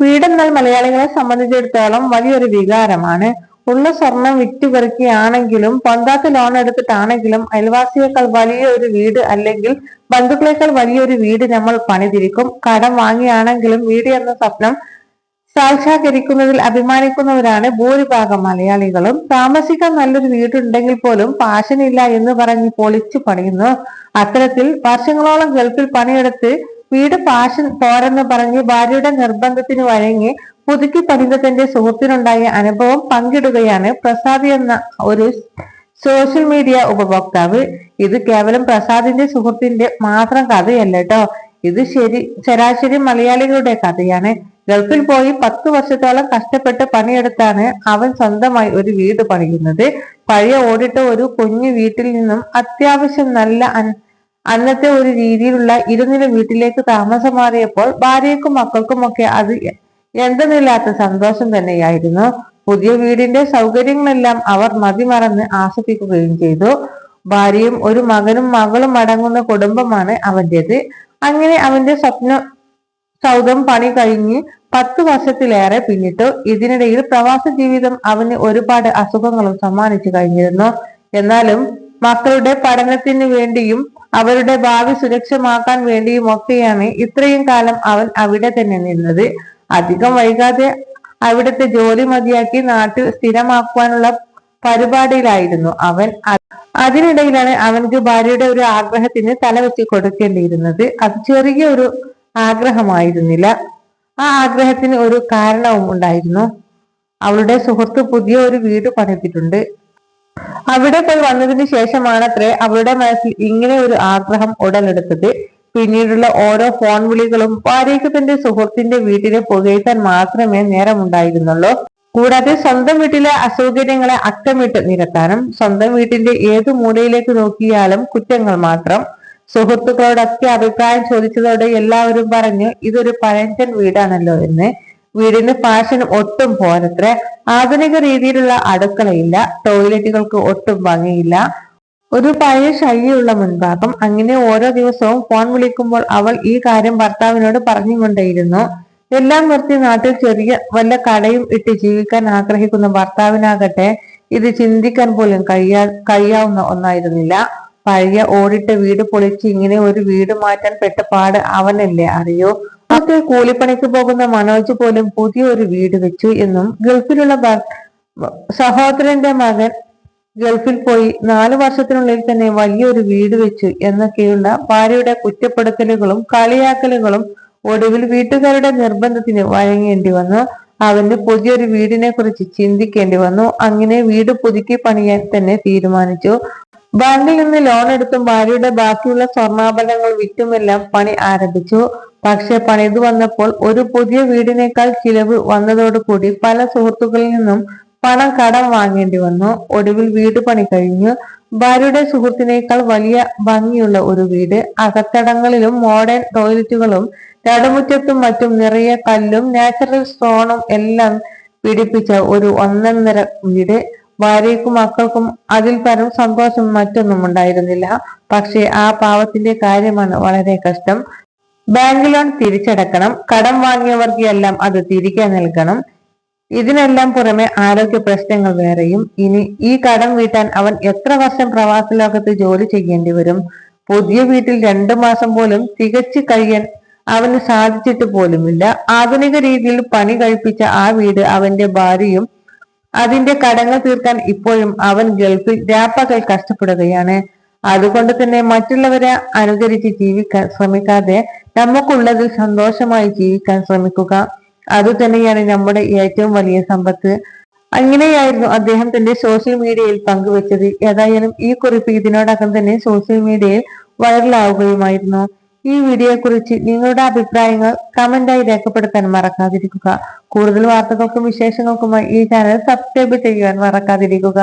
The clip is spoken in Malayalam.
വീടെന്നാൽ മലയാളികളെ സംബന്ധിച്ചിടത്തോളം വലിയൊരു വികാരമാണ്. ഉള്ള സ്വർണം വിറ്റുപെറുക്കിയാണെങ്കിലും പൊന്താത്ത ലോൺ എടുത്തിട്ടാണെങ്കിലും അയൽവാസിയേക്കാൾ വലിയ ഒരു വീട് അല്ലെങ്കിൽ ബന്ധുക്കളേക്കാൾ വലിയൊരു വീട് നമ്മൾ പണിതിരിക്കും. കടം വാങ്ങിയാണെങ്കിലും വീട് എന്ന സ്വപ്നം സാക്ഷാത്കരിക്കുന്നതിൽ അഭിമാനിക്കുന്നവരാണ് ഭൂരിഭാഗം മലയാളികളും. താമസിക്കാൻ നല്ലൊരു വീടുണ്ടെങ്കിൽ പോലും പാഷനില്ല എന്ന് പറഞ്ഞ് പൊളിച്ചു പണിയുന്നു. അത്തരത്തിൽ വർഷങ്ങളോളം ഗൾഫിൽ പണിയെടുത്ത് വീട് പാഷൻ പോരെന്ന് പറഞ്ഞ് ഭാര്യയുടെ നിർബന്ധത്തിന് വഴങ്ങി പുതുക്കി പണിത തന്റെ സുഹൃത്തിനുണ്ടായ അനുഭവം പങ്കിടുകയാണ് പ്രസാദ് എന്ന ഒരു സോഷ്യൽ മീഡിയ ഉപഭോക്താവ്. ഇത് കേവലം പ്രസാദിന്റെ സുഹൃത്തിന്റെ മാത്രം കഥയല്ല കേട്ടോ ഇത് ശരി ശരാശരി മലയാളികളുടെ കഥയാണ്. ഗൾഫിൽ പോയി പത്ത് വർഷത്തോളം കഷ്ടപ്പെട്ട് പണിയെടുത്താണ് അവൻ സ്വന്തമായി ഒരു വീട് പണിയുന്നത്. പഴയ ഓടിട്ട ഒരു കുഞ്ഞു വീട്ടിൽ നിന്നും അത്യാവശ്യം നല്ല അന്നത്തെ ഒരു രീതിയിലുള്ള ഇരുനില വീട്ടിലേക്ക് താമസം മാറിയപ്പോൾ ഭാര്യയ്ക്കും മക്കൾക്കുമൊക്കെ അത് എന്തെന്നില്ലാത്ത സന്തോഷം തന്നെയായിരുന്നു. പുതിയ വീടിന്റെ സൗകര്യങ്ങളെല്ലാം അവർ മതിമറന്ന് ആസ്വദിക്കുകയും ചെയ്തു. ഭാര്യയും ഒരു മകനും മകളും അടങ്ങുന്ന കുടുംബമാണ് അവന്റേത്. അങ്ങനെ അവന്റെ സ്വപ്ന സൗധം പണി കഴിഞ്ഞ് പത്തു വർഷത്തിലേറെ പിന്നിട്ടു. ഇതിനിടയിൽ പ്രവാസ ജീവിതം അവന് ഒരുപാട് അസുഖങ്ങളും സമ്മാനിച്ചു കഴിഞ്ഞിരുന്നു. എന്നാലും മക്കളുടെ പഠനത്തിന് വേണ്ടിയും അവരുടെ ഭാവി സുരക്ഷമാക്കാൻ വേണ്ടിയും ഒക്കെയാണ് ഇത്രയും കാലം അവൻ അവിടെ തന്നെ നിന്നത്. അധികം വൈകാതെ അവിടുത്തെ ജോലി മതിയാക്കി നാട്ടിൽ സ്ഥിരമാക്കുവാനുള്ള പരിപാടിയിലായിരുന്നു അവൻ. അതിനിടയിലാണ് അവനക്ക് ഭാര്യയുടെ ഒരു ആഗ്രഹത്തിന് തലവെച്ച് കൊടുക്കേണ്ടിയിരുന്നത്. അത് ചെറിയ ഒരു ആഗ്രഹമായിരുന്നില്ല. ആ ആഗ്രഹത്തിന് ഒരു കാരണവും ഉണ്ടായിരുന്നു. അവളുടെ സുഹൃത്ത് പുതിയ ഒരു വീട് പണിതിട്ടുണ്ട്. അവിടെ പോയി വന്നതിന് ശേഷമാണത്രേ അവരുടെ മനസ്സിൽ ഇങ്ങനെ ഒരു ആഗ്രഹം ഉടലെടുത്തത്. പിന്നീടുള്ള ഓരോ ഫോൺ വിളികളും പാരീഖ് തന്റെ സുഹൃത്തിന്റെ വീട്ടിലെ പുകയത്താൻ മാത്രമേ നേരമുണ്ടായിരുന്നുള്ളൂ. കൂടാതെ സ്വന്തം വീട്ടിലെ അസൗകര്യങ്ങളെ അക്കമിട്ട് നിരത്താനും സ്വന്തം വീട്ടിന്റെ ഏതു മൂലയിലേക്ക് നോക്കിയാലും കുറ്റങ്ങൾ മാത്രം. സുഹൃത്തുക്കളോടൊക്കെ അഭിപ്രായം ചോദിച്ചതോടെ എല്ലാവരും പറഞ്ഞു ഇതൊരു പഴഞ്ചൻ വീടാണല്ലോ എന്ന്. വീടിന് ഫാഷൻ ഒട്ടും പോരത്രേ. ആധുനിക രീതിയിലുള്ള അടുക്കളയില്ല. ടോയ്ലറ്റുകൾക്ക് ഒട്ടും ഭംഗിയില്ല. ഒരു പഴയ ശൈലിയുള്ള മുൻഭാഗം. അങ്ങനെ ഓരോ ദിവസവും ഫോൺ വിളിക്കുമ്പോൾ അവൾ ഈ കാര്യം ഭർത്താവിനോട് പറഞ്ഞുകൊണ്ടേയിരുന്നു. എല്ലാം നിർത്തി നാട്ടിൽ ചെറിയ വല്ല കടയും ഇട്ട് ജീവിക്കാൻ ആഗ്രഹിക്കുന്ന ഭർത്താവിനാകട്ടെ ഇത് ചിന്തിക്കാൻ പോലും കഴിയാ കഴിയാവുന്ന ഒന്നായിരുന്നില്ല. പഴയ ഓടിട്ട വീട് പൊളിച്ച് ഇങ്ങനെ ഒരു വീട് മാറ്റാൻ പെട്ട പാട് അവനല്ലേ അറിയോ. അത് കൂലിപ്പണിക്ക് പോകുന്ന മനോജ് പോലും പുതിയ ഒരു വീട് വെച്ചു എന്നും ഗൾഫിലുള്ള സഹോദരന്റെ മകൻ ഗൾഫിൽ പോയി നാല് വർഷത്തിനുള്ളിൽ തന്നെ വലിയൊരു വീട് വെച്ചു എന്നൊക്കെയുള്ള ഭാര്യയുടെ കുറ്റപ്പെടുത്തലുകളും കളിയാക്കലുകളും ഒടുവിൽ വീട്ടുകാരുടെ നിർബന്ധത്തിന് വഴങ്ങേണ്ടി വന്നു. അവന് പുതിയൊരു വീടിനെ കുറിച്ച് ചിന്തിക്കേണ്ടി വന്നു. അങ്ങനെ വീട് പുതുക്കി പണിയാൻ തന്നെ തീരുമാനിച്ചു. ബാങ്കിൽ നിന്ന് ലോൺ എടുത്തും ഭാര്യയുടെ ബാക്കിയുള്ള സ്വർണാഭരണങ്ങൾ വിറ്റുമെല്ലാം പണി ആരംഭിച്ചു. പക്ഷെ പണിതു വന്നപ്പോൾ ഒരു പുതിയ വീടിനേക്കാൾ ചിലവ് വന്നതോടുകൂടി പല സുഹൃത്തുക്കളിൽ നിന്നും പണം കടം വാങ്ങേണ്ടി വന്നു. ഒടുവിൽ വീട് പണി കഴിഞ്ഞു. ഭാര്യയുടെ സുഹൃത്തിനേക്കാൾ വലിയ ഭംഗിയുള്ള ഒരു വീട്. അകത്തടങ്ങളിലും മോഡേൺ ടോയ്ലറ്റുകളും നടുമുറ്റത്തും മറ്റും നിറയെ കല്ലും നാച്ചുറൽ സ്റ്റോണും എല്ലാം പിടിപ്പിച്ച ഒരു ഒന്നൊന്നര വീട്. ഭാര്യയ്ക്കും മക്കൾക്കും അതിൽ പരം സന്തോഷം മറ്റൊന്നും ഉണ്ടായിരുന്നില്ല. പക്ഷേ ആ പാവത്തിന്റെ കാര്യമാണ് വളരെ കഷ്ടം. ബാങ്ക് ലോൺ തിരിച്ചടക്കണം. കടം വാങ്ങിയവർക്ക് എല്ലാം അത് തിരികെ നൽകണം. ഇതിനെല്ലാം പുറമെ ആരോഗ്യ പ്രശ്നങ്ങൾ വേറെയും. ഇനി ഈ കടം വീട്ടാൻ അവൻ എത്ര വർഷം പ്രവാസ ലോകത്ത് ജോലി ചെയ്യേണ്ടി വരും? പുതിയ വീട്ടിൽ രണ്ടു മാസം പോലും തികച്ചു കഴിയാൻ അവന് സാധിച്ചിട്ട് പോലുമില്ല. ആധുനിക രീതിയിൽ പണി കഴിപ്പിച്ച ആ വീട് അവന്റെ ഭാര്യയും അതിന്റെ കടങ്ങൾ തീർക്കാൻ ഇപ്പോഴും അവൻ ഗൾഫിൽ രാപ്പകൽ കഷ്ടപ്പെടുകയാണ്. അതുകൊണ്ട് തന്നെ മറ്റുള്ളവരെ അനുകരിച്ച് ജീവിക്കാൻ ശ്രമിക്കാതെ നമുക്കുള്ളതിൽ സന്തോഷമായി ജീവിക്കാൻ ശ്രമിക്കുക. അതുതന്നെയാണ് നമ്മുടെ ഏറ്റവും വലിയ സമ്പത്ത്. അങ്ങനെയായിരുന്നു അദ്ദേഹം തന്റെ സോഷ്യൽ മീഡിയയിൽ പങ്കുവച്ചത്. ഏതായാലും ഈ കുറിപ്പ് ഇതിനോടകം തന്നെ സോഷ്യൽ മീഡിയയിൽ വൈറലാവുകയുമായിരുന്നു ഈ വീഡിയോയെക്കുറിച്ച് നിങ്ങളുടെ അഭിപ്രായങ്ങൾ കമന്റായി രേഖപ്പെടുത്താൻ മറക്കാതിരിക്കുക. കൂടുതൽ വാർത്തകൾക്കും വിശേഷങ്ങൾക്കുമായി ഈ ചാനൽ സബ്സ്ക്രൈബ് ചെയ്യുവാൻ മറക്കാതിരിക്കുക.